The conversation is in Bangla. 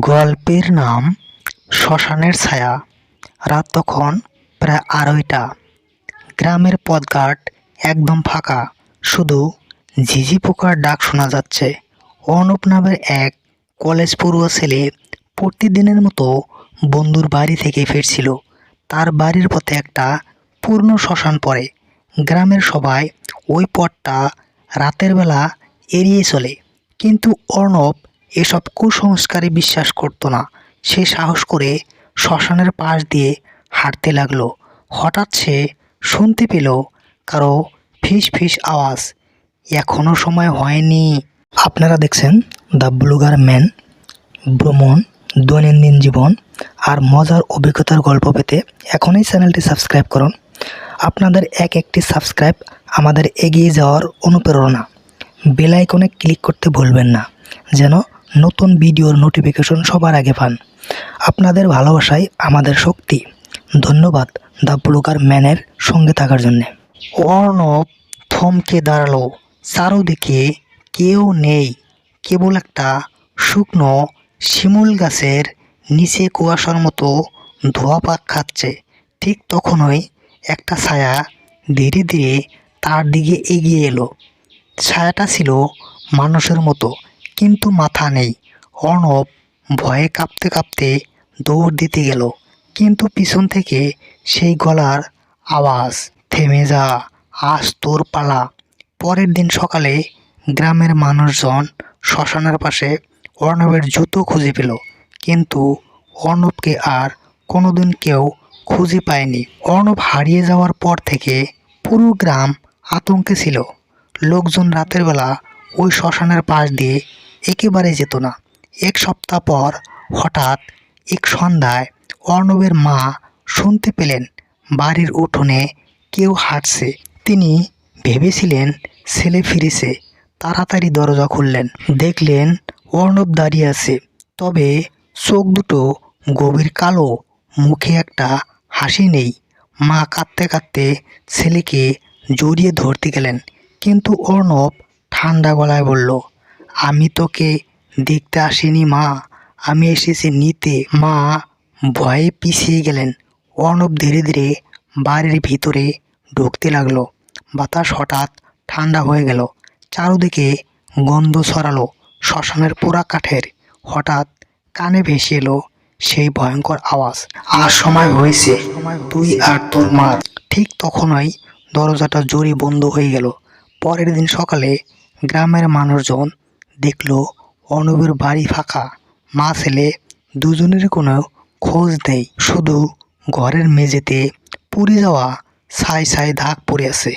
গল্পের নাম শ্মশানের ছায়া। রাত তখন প্রায় আড়াইটা। গ্রামের পথঘাট একদম ফাঁকা। শুধু ঝিঝি পোকার ডাক শোনা যাচ্ছে। অনুপ নামের এক কলেজ পড়ুয়া ছেলে প্রতিদিনের মতো বন্ধুর বাড়ি থেকে ফিরছিল। তার বাড়ির পথে একটা পূর্ণ শ্মশান পড়ে। গ্রামের সবাই ওই পথটা রাতের বেলা এড়িয়ে চলে। কিন্তু অর্ণব এসব কুসংস্কারে বিশ্বাস করতো না। সে সাহস করে শ্মশানের পাশ দিয়ে হাঁটতে লাগল। হঠাৎ সে শুনতে পেল কারও ফিস ফিস আওয়াজ। এখনও সময় হয়নি। আপনারা দেখছেন দ্য ব্লুগার ম্যান। ভ্রমণ, দৈনন্দিন জীবন আর মজার অভিজ্ঞতার গল্প পেতে এখনই চ্যানেলটি সাবস্ক্রাইব করুন। আপনাদের এক একটি সাবস্ক্রাইব আমাদের এগিয়ে যাওয়ার অনুপ্রেরণা। বেল আইকনে ক্লিক করতে ভুলবেন না। যেন নতুন ভিডিওর নোটিফিকেশন সবার আগে পান। আপনাদের ভালোবাসাই আমাদের শক্তি। ধন্যবাদ দ্য ব্লুগার ম্যানের সঙ্গে থাকার জন্যে। অর্ণব থমকে দাঁড়াল। চারোদিকে কেউ নেই। কেবল একটা শুকনো শিমুল গাছের নিচে কুয়াশার মতো ধোয়া পাক খাচ্ছে। ঠিক তখনই একটা ছায়া ধীরে ধীরে তার দিকে এগিয়ে এলো। ছায়াটা ছিল মানুষের মতো। কিন্তু মাথা নেই। অর্ণব ভয়ে কাঁপতে কাঁপতে দৌড় দিতে গেল। কিন্তু পিছন থেকে সেই গলার আওয়াজ, থেমে যা, আজ তোর পালা। পরের দিন সকালে গ্রামের মানুষজন শ্মশানের পাশে অর্ণবের জুতো খুঁজে পেল। কিন্তু অর্ণবকে আর কোনোদিন কেউ খুঁজে পায়নি। অর্ণব হারিয়ে যাওয়ার পর থেকে পুরো গ্রাম আতঙ্কে ছিল। লোকজন রাতের বেলা ওই শ্মশানের পাশ দিয়ে একেবারে যেত না। এক সপ্তাহ পর হঠাৎ এক সন্ধ্যায় অর্ণবের মা শুনতে পেলেন, বাড়ির উঠোনে কেউ হাঁটছে। তিনি ভেবেছিলেন ছেলে ফিরেছে। তাড়াতাড়ি দরজা খুললেন। দেখলেন অর্ণব দাঁড়িয়ে আছে। তবে চোখ দুটো গভীর কালো, মুখে একটা হাসি নেই। মা কাঁদতে কাঁদতে ছেলেকে জড়িয়ে ধরতে গেলেন। কিন্তু অর্ণব ঠান্ডা গলায় বলল আমি তোকে দেখতে আসিনি, মা। আমি এসেছি নিতে। মা ভয়ে পিছিয়ে গেলেন। অর্ণব ধীরে ধীরে বাড়ির ভিতরে ঢুকতে লাগল। বাতাস হঠাৎ ঠান্ডা হয়ে গেল। চারদিকে গন্ধ ছড়ালো শ্মশানের পোড়া কাঠের। হঠাৎ কানে ভেসে এলো সেই ভয়ঙ্কর আওয়াজ। আর সময় হয়েছে, তুই আর তোর মা। ঠিক তখনই দরজাটা জোরে বন্ধ হয়ে গেল। পরের দিন সকালে গ্রামের মানুষজন দেখল অর্ণবের বাড়ি ফাঁকা। মা ছেলে দুজনের কোনো খোঁজ নেই। শুধু ঘরের মেঝেতে পুড়ে যাওয়া ছাই ছাই দাগ পড়ে আছে।